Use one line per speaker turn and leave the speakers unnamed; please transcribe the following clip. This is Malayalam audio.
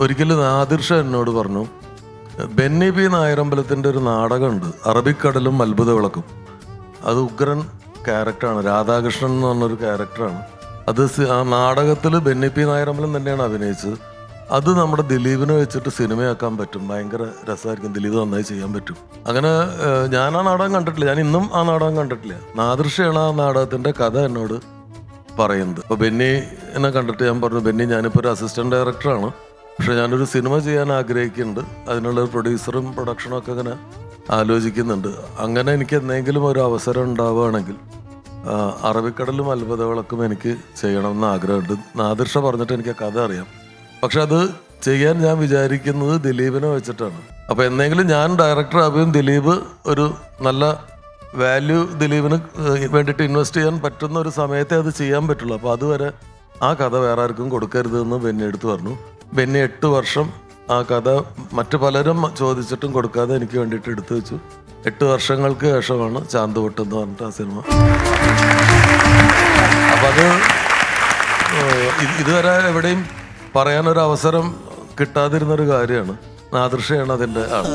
ഒരിക്കലും നാദിർഷ എന്നോട് പറഞ്ഞു ബെന്നി പി നായരമ്പലത്തിന്റെ ഒരു നാടകമുണ്ട് അറബിക്കടലും അത്ഭുത വിളക്കും അത് ഉഗ്രൻ ക്യാരക്ടറാണ് രാധാകൃഷ്ണൻ എന്ന് പറഞ്ഞൊരു ക്യാരക്ടറാണ്. അത് ആ നാടകത്തിൽ ബെന്നി പി നായരമ്പലം തന്നെയാണ് അഭിനയിച്ചത്. അത് നമ്മുടെ ദിലീപിനെ വെച്ചിട്ട് സിനിമയാക്കാൻ പറ്റും ഭയങ്കര രസമായിരിക്കും ദിലീപ് നന്നായി ചെയ്യാൻ പറ്റും. അങ്ങനെ ഞാൻ ആ നാടകം കണ്ടിട്ടില്ല ഞാൻ ഇന്നും ആ നാടകം കണ്ടിട്ടില്ല. നാദൃശ്യാണ് ആ നാടകത്തിന്റെ കഥ എന്നോട് പറയുന്നത്. അപ്പോൾ ബെന്നി എന്നെ കണ്ടിട്ട് ഞാൻ പറഞ്ഞു ബെന്നി ഞാനിപ്പോൾ ഒരു അസിസ്റ്റന്റ് ഡയറക്ടറാണ് പക്ഷെ ഞാനൊരു സിനിമ ചെയ്യാൻ ആഗ്രഹിക്കുന്നുണ്ട്. അതിനുള്ള പ്രൊഡ്യൂസറും പ്രൊഡക്ഷനും ഒക്കെ അങ്ങനെ ആലോചിക്കുന്നുണ്ട്. അങ്ങനെ എനിക്ക് എന്തെങ്കിലും ഒരു അവസരം ഉണ്ടാവുകയാണെങ്കിൽ അറബിക്കടലും അത്ഭുതവിളക്കും എനിക്ക് ചെയ്യണമെന്ന് ആഗ്രഹമുണ്ട്. നാദിർഷ പറഞ്ഞിട്ട് എനിക്ക് കഥ അറിയാം. പക്ഷെ അത് ചെയ്യാൻ ഞാൻ വിചാരിക്കുന്നത് ദിലീപിനെ വെച്ചിട്ടാണ്. അപ്പോൾ എന്തെങ്കിലും ഞാൻ ഡയറക്ടർ ആവുകയും ദിലീപ് ഒരു നല്ല വാല്യൂ ദിലീപിന് വേണ്ടിയിട്ട് ഇൻവെസ്റ്റ് ചെയ്യാൻ പറ്റുന്ന ഒരു സമയത്തെ അത് ചെയ്യാൻ പറ്റുള്ളൂ. അപ്പോൾ അതുവരെ ആ കഥ വേറെ ആർക്കും കൊടുക്കരുതെന്ന് ബെന്നി എടുത്തു പറഞ്ഞു. ബെന്നി എട്ട് വർഷം ആ കഥ മറ്റു പലരും ചോദിച്ചിട്ടും കൊടുക്കാതെ എനിക്ക് വേണ്ടിയിട്ട് എടുത്തു വെച്ചു. എട്ട് വർഷങ്ങൾക്ക് ശേഷമാണ് ചാന്തുപൊട്ട് എന്ന് പറഞ്ഞിട്ട് ആ സിനിമ. അപ്പം അത് ഇത് ഇതുവരെ എവിടെയും പറയാനൊരു അവസരം കിട്ടാതിരുന്നൊരു കാര്യമാണ്. നാദൃശയാണ് അതിന്റെ ആൾ.